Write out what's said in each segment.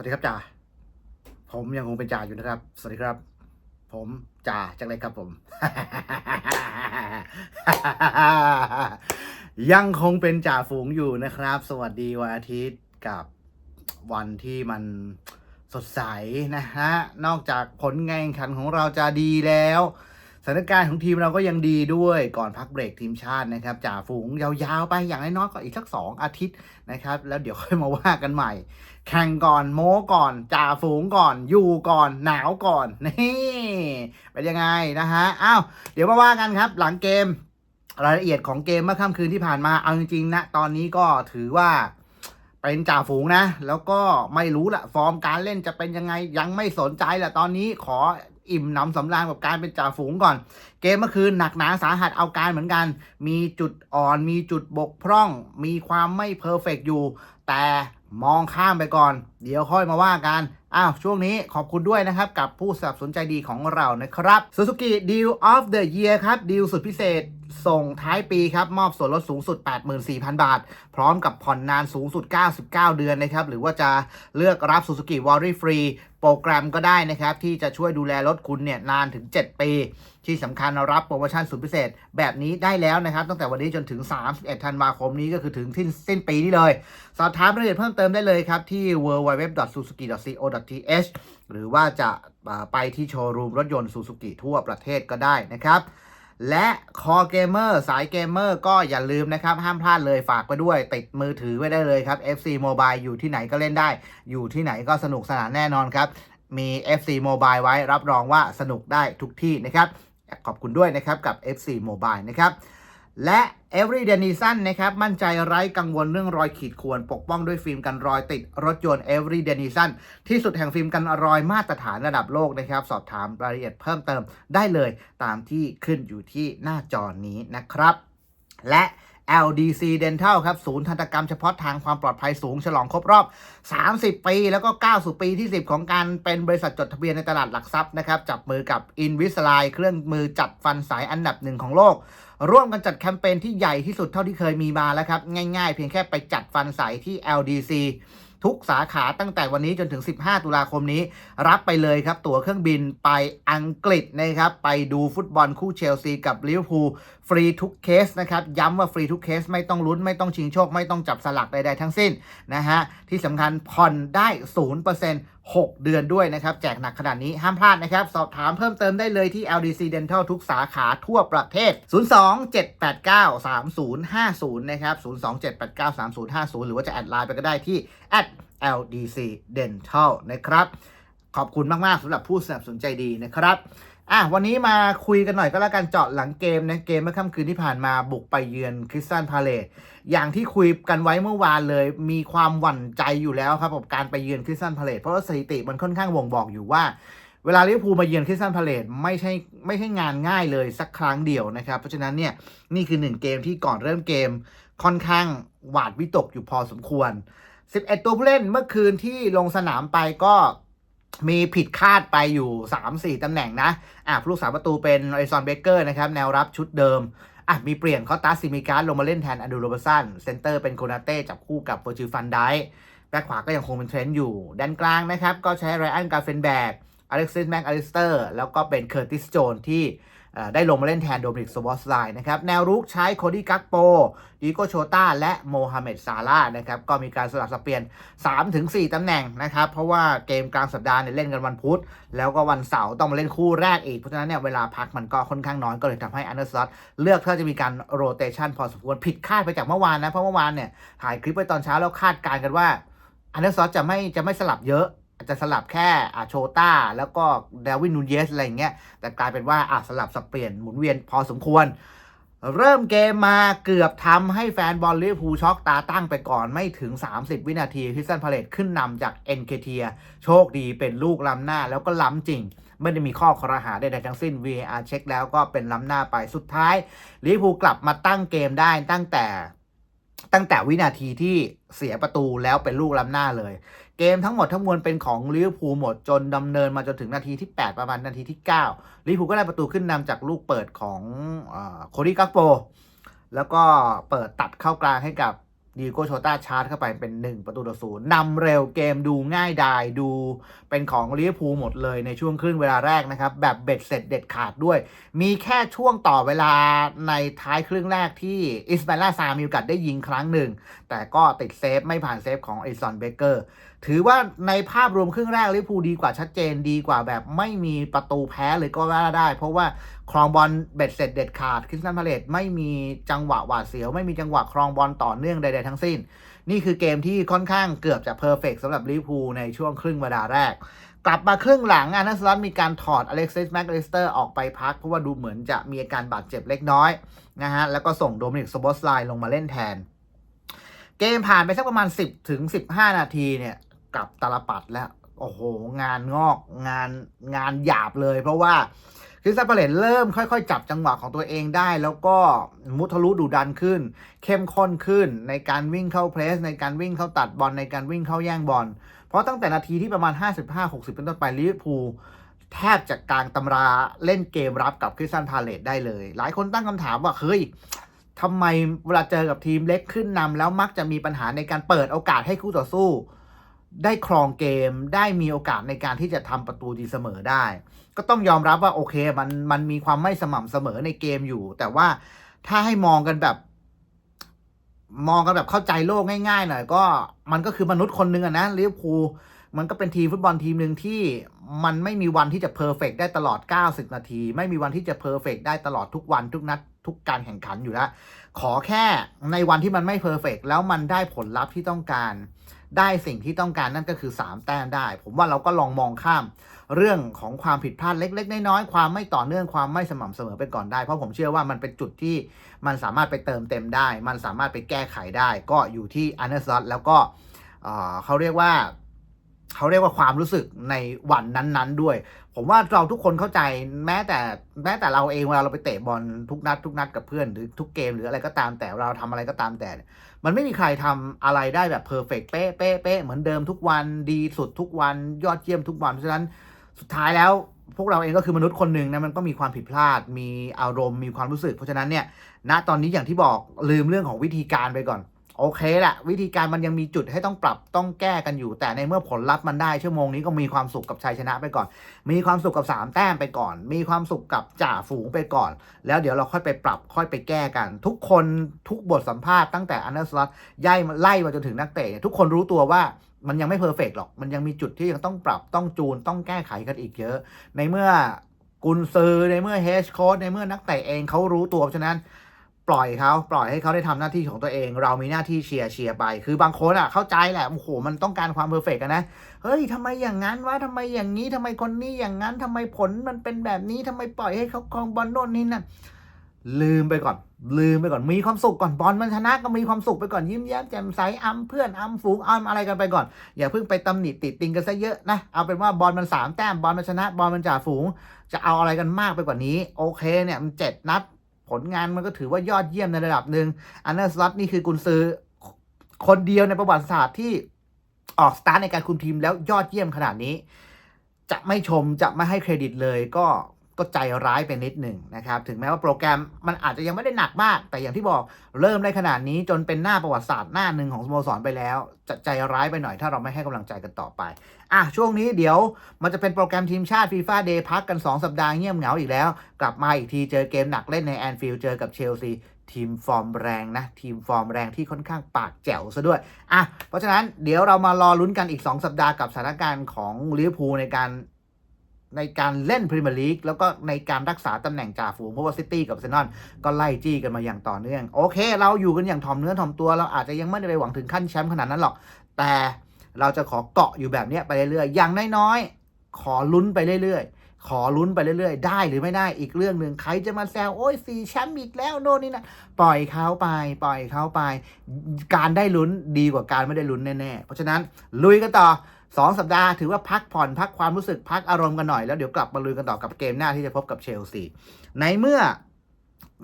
วัสดีครับจ่า ผมยังคงเป็นจ่าอยู่นะครับ สวัสดีครับ ผมจ่าจากไรครับผม ยังคงเป็นจ่าฝูงอยู่นะครับ สวัสดีวันอาทิตย์กับวันที่มันสดใสนะฮะ นอกจากผลงานแข่งขันของเราจะดีแล้ว ถานการณ์ของทีมเราก็ยังดีด้วยก่อนพักเบรกทีมชาตินะครับจ่าฝูงยาวๆไปอย่างน้อยๆก็อีกสักสองอาทิตย์นะครับ แล้วเดี๋ยวค่อยมาว่ากันใหม่ แข่งก่อนโม้ก่อนจ่าฝูงก่อน อยู่ก่อน หนาวก่อนนี่เป็นยังไงนะฮะอ้าวเดี๋ยวมาว่ากันครับ หลังเกมรายละเอียดของเกมเมื่อค่ำคืนที่ผ่านมาเอาจริงๆนะตอนนี้ก็ถือว่าเป็นจ่าฝูงนะ แล้วก็ไม่รู้ละฟอร์มการเล่นจะเป็นยังไงยังไม่สนใจแหละตอนนี้ขอ อิ่มหนำสำราญกับการเป็นจ่าฝูงก่อน เกมเมื่อคืนหนักหนาสาหัสเอาการเหมือนกัน มีจุดอ่อน มีจุดบกพร่อง มีความไม่เพอร์เฟกอยู่ แต่มองข้ามไปก่อน เดี๋ยวค่อยมาว่ากัน อ้าว ช่วงนี้ขอบคุณด้วยนะครับ กับผู้สนับสนุนใจดีของเรานะครับ Suzuki Deal of the Year ครับดีลสุดพิเศษ ส่งท้ายปีครับ มอบส่วนลดสูงสุด 84,000 บาท พร้อมกับผ่อนนานสูงสุด 99 เดือนนะครับ หรือว่าจะเลือกรับ Suzuki Worry Free โปรแกรมก็ได้นะครับ ที่จะช่วยดูแลรถคุณเนี่ยนานถึง 7 ปี ที่สำคัญรับโปรโมชั่นสุดพิเศษแบบนี้ได้แล้วนะครับ ตั้งแต่วันนี้จนถึง 31 ธันวาคมนี้ก็คือถึงสิ้นสิ้นปีนี้เลย สอบถามรายละเอียดเพิ่มเติมได้เลยครับ ที่ www.suzuki.co.th หรือว่าจะไปที่โชว์รูมรถยนต์ Suzuki ทั่วประเทศก็ได้นะครับ และคอเกมเมอร์สายเกมเมอร์ก็อย่าลืมนะครับ ห้ามพลาดเลยฝากไปด้วย ติดมือถือไว้ได้เลยครับ FC Mobile อยู่ที่ไหนก็เล่นได้ อยู่ที่ไหนก็สนุกสนานแน่นอนครับ มี FC Mobile ไว้รับรองว่าสนุกได้ทุกที่นะครับ ขอบคุณด้วยนะครับกับ FC Mobile นะครับ และ Every d e n i s o n นะครับ มั่นใจไร้กังวลเรื่องรอยขีดข่วน ปกป้องด้วยฟิล์มกันรอยติดรถยนต์ Every d e n i s o n ที่สุดแห่งฟิล์มกันรอยมาตรฐานระดับโลกนะครับ สอบถามรายละเอียดเพิ่มเติมได้เลยตามที่ขึ้นอยู่ที่หน้าจอนี้นะครับ และ LDC Dental ครับ ศูนย์ทันตกรรมเฉพาะทางความปลอดภัยสูง ฉลองครบรอบ 30 ปี แล้วก็9สู่ปีที่ 10 ของการเป็นบริษัทจดทะเบียนในตลาดหลักทรัพย์นะครับ จับมือกับ Invisalign เครื่องมือจัดฟันสายอันดับหนึ่งของโลก ร่วมกันจัดแคมเปญที่ใหญ่ที่สุดเท่าที่เคยมีมาแล้วครับ ง่ายๆ เพียงแค่ไปจัดฟันสายที่ LDC ทุกสาขาตั้งแต่วันนี้จนถึง 15 ตุลาคมนี้ รับไปเลยครับ ตั๋วเครื่องบินไปอังกฤษนะครับ ไปดูฟุตบอลคู่เชลซีกับลิเวอร์พูลฟรีทุกเคสนะครับ ย้ำว่าฟรีทุกเคสไม่ต้องลุ้น ไม่ต้องชิงโชค ไม่ต้องจับสลักใดๆทั้งสิ้นนะฮะที่สำคัญผ่อนได้ 0% 6 เดือนด้วยนะครับ แจกหนักขนาดนี้ห้ามพลาดนะครับ สอบถามเพิ่มเติมได้เลยที่ LDC Dental ทุกสาขาทั่วประเทศ 027893050 นะครับ 027893050 หรือว่าจะแอดไลน์ไปก็ได้ที่ @LDC Dental นะครับ ขอบคุณมากๆสำหรับผู้สนับสนุนใจดีนะครับอะวันนี้มาคุยกันหน่อยก็แล้วกันเจาะหลังเกมนะเกมเมื่อค่ำคืนที่ผ่านมาบุกไปเยือนคริสตันพาเลตอย่างที่คุยกันไว้เมื่อวานเลย มีความหวั่นใจอยู่แล้วครับกับการไปเยือนคริสตันพาเลตเพราะว่าสถิติมันค่อนข้างบ่งบอกอยู่ว่า เวลาลิเวอร์พูลมาเยือนคริสตันพาเลตไม่ใช่ไม่ใช่งานง่ายเลยสักครั้งเดียวนะครับเพราะฉะนั้นเนี่ยนี่คือหนึ่งเกมที่ก่อนเริ่มเกมค่อนข้างหวาดวิตกอยู่พอสมควร 11 ตัวผู้เล่นเมื่อคืนที่ลงสนามไปก็ มีผิดคาดไปอยู่ 3-4 ตำแหน่งนะ อะผู้รักสาประตูเป็นไอซอนเบเกอร์นะครับ แนวรับชุดเดิม อะ มีเปลี่ยนคอตาซิมิการลงมาเล่นแทนอดูโรบสัน เซนเตอร์เป็นโคนาเต้จับคู่กับเวอร์จิฟันไดแบ็คขวาก็ยังคงเป็นเทรนด์อยู่ ด้านกลางนะครับ ก็ใช้ไรอันกาเฟนแบกอเล็กซิสแม็กอลิสเตอร์ แล้วก็เป็นเคอร์ติสโจนที่ ได้ลงมาเล่นแทนโดมินิกสวอสไลน์นะครับ แนวรุกใช้โคดี้กักโปดิโกโชต้าและโมฮัมเหม็ดซาร่านะครับ ก็มีการสลับสับเปลี่ยน 3-4 ตำแหน่งนะครับ เพราะว่าเกมกลางสัปดาห์เนี่ยเล่นกันวันพุธ แล้วก็วันเสาร์ต้องมาเล่นคู่แรกอีก เพราะฉะนั้นเนี่ยเวลาพักมันก็ค่อนข้างน้อยก็เลยทำให้อันเดอร์สลอตเลือกที่จะมีการโรเตชันพอสมควรผิดคาดไปจากเมื่อวานนะเพราะเมื่อวานเนี่ยถ่ายคลิปไว้ตอนเช้าแล้วคาดการณ์กันว่าอันเดอร์สลอตจะไม่จะไม่สลับเยอะ จจะสลับแค่อาโชต้าแล้วก็เดวินนูเยสอะไรเงี้ย แต่กลายเป็นว่าอะสลับสับเปลี่ยนหมุนเวียนพอสมควร เริ่มเกมมาเกือบทำให้แฟนบอลลิเวอร์พูลช็อกตาตั้งไปก่อนไม่ถึง 30 วินาทีคริสตันพาเลตขึ้นนำจากเอ็นเคเทียโชคดีเป็นลูกล้ำหน้าแล้วก็ล้ำจริงไม่ได้มีข้อคอรหาใดๆทั้งสิ้น VAR เช็คแล้วก็เป็นล้ำหน้าไปสุดท้ายลิเวอร์พูลกลับมาตั้งเกมได้ตั้งแต่ตั้งแต่วินาทีที่เสียประตูแล้วเป็นลูกล้ำหน้าเลย เกมทั้งหมดทั้งมวลเป็นของลิเวอร์พูลหมดจนดำเนินมาจนถึงนาทีที่ 8 ประมาณนาทีที่ 9ลิเวอร์พูลก็ได้ประตูขึ้นนำจากลูกเปิดของโคดี้กักโปแล้วก็เปิดตัดเข้ากลางให้กับดีโกโชต้าชาร์จเข้าไปเป็น 1 ประตูต่อศูนย์นำเร็วเกมดูง่ายดายดูเป็นของลิเวอร์พูลหมดเลยในช่วงครึ่งเวลาแรกนะครับ แบบเบ็ดเสร็จเด็ดขาดด้วย มีแค่ช่วงต่อเวลาในท้ายครึ่งแรกที่อิสมาลาซามีโอกาสได้ยิงครั้งหนึ่ง แต่ก็ติดเซฟไม่ผ่านเซฟของไอซอนเบเกอร์ ถือว่าในภาพรวมครึ่งแรกลิเวอร์พูลดีกว่าชัดเจนดีกว่าแบบไม่มีประตูแพ้เลยก็ว่าได้ เพราะว่าครองบอลเบ็ดเสร็จเด็ดขาดคริสตันพาเลตไม่มีจังหวะหวาดเสียว ไม่มีจังหวะครองบอลต่อเนื่องใดๆทั้งสิ้น นี่คือเกมที่ค่อนข้างเกือบจะเพอร์เฟกสำหรับลิเวอร์พูลในช่วงครึ่งเวลาแรก กลับมาครึ่งหลังอานัสลัตมีการถอดอเล็กซิสแม็กลิสเตอร์ออกไปพัก เพราะว่าดูเหมือนจะมีอาการบาดเจ็บเล็กน้อยนะฮะแล้วก็ส่งโดมินิกสโบสไลน์ลงมาเล่นแทนเกมผ่านไปสักประมาณ 10 ถึง 15 นาทีเนี่ย กับตาลปัดแล้วโอ้โห งานงอกงานงานหยาบเลย เพราะว่าคริสตันพาเลตเริ่มค่อยๆ จับจังหวะของตัวเองได้ แล้วก็มุทะลุดุดันขึ้น เข้มข้นขึ้นในการวิ่งเข้าเพรส ในการวิ่งเข้าตัดบอลในการวิ่งเข้าแย่งบอลเพราะตั้งแต่นาทีที่ประมาณ 55-60 เป็นต้นไปลิเวอร์พูลแทบจะกลางตำราเล่นเกมรับกับคริสตันพาเลตได้เลย หลายคนตั้งคำถามว่าเฮ้ยทำไมเวลาเจอกับทีมเล็กขึ้นนำแล้วมักจะมีปัญหาในการเปิดโอกาสให้คู่ต่อสู้ ได้ครองเกมได้มีโอกาสในการที่จะทำประตูดีเสมอได้ ก็ต้องยอมรับว่าโอเคมันมันมีความไม่สม่ำเสมอในเกมอยู่ แต่ว่าถ้าให้มองกันแบบ มองกันแบบเข้าใจโลกง่ายๆหน่อยก็มันก็คือมนุษย์คนหนึ่งอะนะลิเวอร์พูลมันก็เป็นทีมฟุตบอลทีมหนึ่งที่มันไม่มีวันที่จะเพอร์เฟกได้ตลอด 90 นาที ไม่มีวันที่จะเพอร์เฟกได้ตลอดทุกวันทุกนัดทุกการแข่งขันอยู่แล้ว ขอแค่ในวันที่มันไม่เพอร์เฟกแล้วมันได้ผลลัพธ์ที่ต้องการ ได้สิ่งที่ต้องการนั่นก็คือ 3 แต้มได้ ผมว่าเราก็ลองมองข้ามเรื่องของความผิดพลาดเล็ก ๆ น้อยๆความไม่ต่อเนื่องความไม่สม่ำเสมอไปก่อนได้ เพราะผมเชื่อว่ามันเป็นจุดที่มันสามารถไปเติมเต็มได้ มันสามารถไปแก้ไขได้ ก็อยู่ที่อันเดอร์ซอตแล้วก็เขาเรียกว่าเขาเรียกว่าความรู้สึกในวันนั้นๆด้วย ผมว่าเราทุกคนเข้าใจแม้แต่แม้แต่เราเองเวลาเราไปเตะบอลทุกนัด ทุกนัดกับเพื่อนหรือทุกเกมหรืออะไรก็ตามแต่เราทำอะไรก็ตามแต่ มันไม่มีใครทำอะไรได้แบบเพอร์เฟกเป๊ะเป๊ะเป๊ะเหมือนเดิมทุกวันดีสุดทุกวันยอดเยี่ยมทุกวันเพราะฉะนั้นสุดท้ายแล้วพวกเราเองก็คือมนุษย์คนหนึ่งนะมันก็มีความผิดพลาด มีอารมณ์มีความรู้สึก เพราะฉะนั้นเนี่ยณตอนนี้อย่างที่บอกลืมเรื่องของวิธีการไปก่อน โอเคแหละวิธีการมันยังมีจุดให้ต้องปรับต้องแก้กันอยู่ แต่ในเมื่อผลลัพธ์มันได้ชั่วโมงนี้ก็มีความสุขกับชัยชนะไปก่อน มีความสุขกับ 3 แต้มไปก่อน มีความสุขกับจ่าฝูงไปก่อน แล้วเดี๋ยวเราค่อยไปปรับค่อยไปแก้กัน ทุกคนทุกบทสัมภาษณ์ตั้งแต่อันเดอร์สล็อตย่ายไล่มาจนถึงนักเตะทุกคนรู้ตัวว่ามันยังไม่เพอร์เฟกหรอก มันยังมีจุดที่ยังต้องปรับต้องจูนต้องแก้ไขกันอีกเยอะ ในเมื่อกุนซือในเมื่อเฮดโค้ชในเมื่อนักเตะเองเขารู้ตัวฉะนั้น ปล่อยเขาปล่อยให้เขาได้ทำหน้าที่ของตัวเอง เรามีหน้าที่เชียร์เชียร์ไป คือบางคนอะเข้าใจแหละโอ้โหมันต้องการความเพอร์เฟกต์นะเฮ้ยทำไมอย่างนั้นวะทำไมอย่างนี้ทำไมคนนี้อย่างนั้นทำไมผลมันเป็นแบบนี้ทำไมปล่อยให้เขาครองบอลโน่นนี่นั่นลืมไปก่อน ลืมไปก่อนมีความสุขก่อนบอลมันชนะก็มีความสุขไปก่อนยิ้มแย้มแจ่มใสอำเพื่อนอำฝูงอำอะไรกันไปก่อน อย่าเพิ่งไปตำหนิติดติงกันซะเยอะนะเอาเป็นว่าบอลมันสามแต้มบอลมันชนะบอลมันจ่าฝูง จะเอาอะไรกันมากไปกว่านี้ โอเคเนี่ยมันเจ็ดนัด ผลงานมันก็ถือว่ายอดเยี่ยมในระดับหนึ่งอันเดอร์สล็อตนี่คือกุนซือคนเดียวในประวัติศาสตร์ที่ออกสตาร์ทในการคุมทีมแล้วยอดเยี่ยมขนาดนี้ จะไม่ชมจะไม่ให้เครดิตเลยก็ ก็ใจร้ายไปนิดหนึ่งนะครับ ถึงแม้ว่าโปรแกรมมันอาจจะยังไม่ได้หนักมาก แต่อย่างที่บอกเริ่มได้ขนาดนี้จนเป็นหน้าประวัติศาสตร์หน้าหนึ่งของสโมสรไปแล้ว จะใจร้ายไปหน่อยถ้าเราไม่ให้กำลังใจกันต่อไป อะ ช่วงนี้เดี๋ยวมันจะเป็นโปรแกรมทีมชาติฟีฟ่าเดย์พักกัน 2 สัปดาห์เงียบเหงาอีกแล้ว กลับมาอีกทีเจอเกมหนักเล่นในแอนฟิลด์เจอกับเชลซีทีมฟอร์มแรงนะ ทีมฟอร์มแรงที่ค่อนข้างปากแจ๋วซะด้วย อะ เพราะฉะนั้นเดี๋ยวเรามารอลุ้นกันอีก 2 สัปดาห์กับสถานการณ์ของลิเวอร์พูลในการ ในการเล่นพรีเมียร์ลีกแล้วก็ในการรักษาตำแหน่งจ่าฝูงเพราะว่าซิตี้กับเซนนอนก็ไล่จี้กันมาอย่างต่อเนื่อง โอเค เราอยู่กันอย่างถ่อมเนื้อถ่อมตัว เราอาจจะยังไม่ได้ไปหวังถึงขั้นแชมป์ขนาดนั้นหรอก แต่เราจะขอเกาะอยู่แบบนี้ไปเรื่อยๆ อย่างน้อยๆ ขอลุ้นไปเรื่อยๆ ขอลุ้นไปเรื่อยๆ ได้หรือไม่ได้อีกเรื่องหนึ่งใครจะมาแซวโอ้ยสี่แชมป์อีกแล้วโน่นนี่นะปล่อยเขาไป ปล่อยเขาไป การได้ลุ้นดีกว่าการไม่ได้ลุ้นแน่ๆ เพราะฉะนั้นลุยกันต่อ สองสัปดาห์ถือว่าพักผ่อนพักความรู้สึกพักอารมณ์กันหน่อยแล้วเดี๋ยวกลับมาลุยกันต่อกับเกมหน้าที่จะพบกับเชลซีในเมื่อ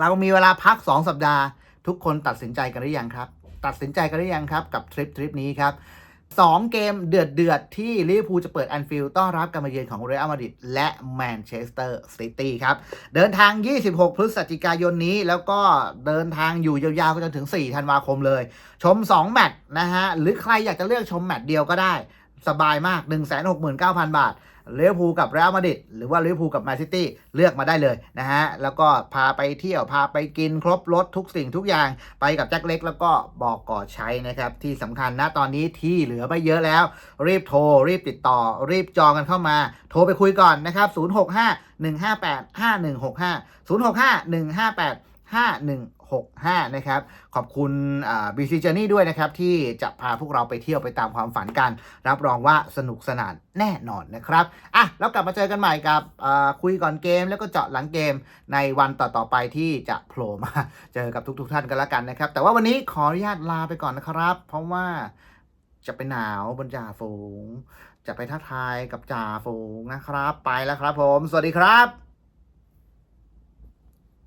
เรามีเวลาพัก 2 สัปดาห์ ทุกคนตัดสินใจกันหรือยังครับ ตัดสินใจกันหรือยังครับ กับทริปทริปนี้ครับ2เกมเดือดเดือดที่ลิเวอร์พูลจะเปิดแอนฟิลด์ต้อนรับการมาเยือนของเรอัลมาดริดและแมนเชสเตอร์ซิตี้ครับ เดินทาง 26 พฤศจิกายนนี้ แล้วก็เดินทางอยู่ยาวๆจนถึง 4 ธันวาคมเลย ชม 2 แมตช์นะฮะ หรือใครอยากจะเลือกชมแมตช์เดียวก็ได้ สบายมาก 169,000 บาทลิเวอร์พูกับเรอัลมาดริดหรือว่าลิเวอร์พูลกับแมนซิตี้เลือกมาได้เลยนะฮะ แล้วก็พาไปเที่ยวพาไปกินครบรถทุกสิ่งทุกอย่างไปกับแจ็คเล็ก แล้วก็บอกก่อใช้นะครับ ที่สำคัญนะตอนนี้ที่เหลือไม่เยอะแล้ว รีบโทร รีบติดต่อ รีบจองกันเข้ามา โทรไปคุยก่อนนะครับ 065 158 5165 065 158 65 นะครับ ขอบคุณบีซีเจนี่ด้วยนะครับ ที่จะพาพวกเราไปเที่ยวไปตามความฝันกัน รับรองว่าสนุกสนานแน่นอนนะครับอะแล้วกลับมาเจอกันใหม่กับคุยก่อนเกม แล้วก็เจาะหลังเกมในวันต่อๆไปที่จะโผล่มาเจอกับทุก ๆ ท่านกันแล้วกันนะครับ แต่ว่าวันนี้ขออนุญาตลาไปก่อนนะครับ เพราะว่าจะไปหนาวบนจ่าฝูง จะไปทักทายกับจ่าฝูงนะครับ ไปแล้วครับผม สวัสดีครับ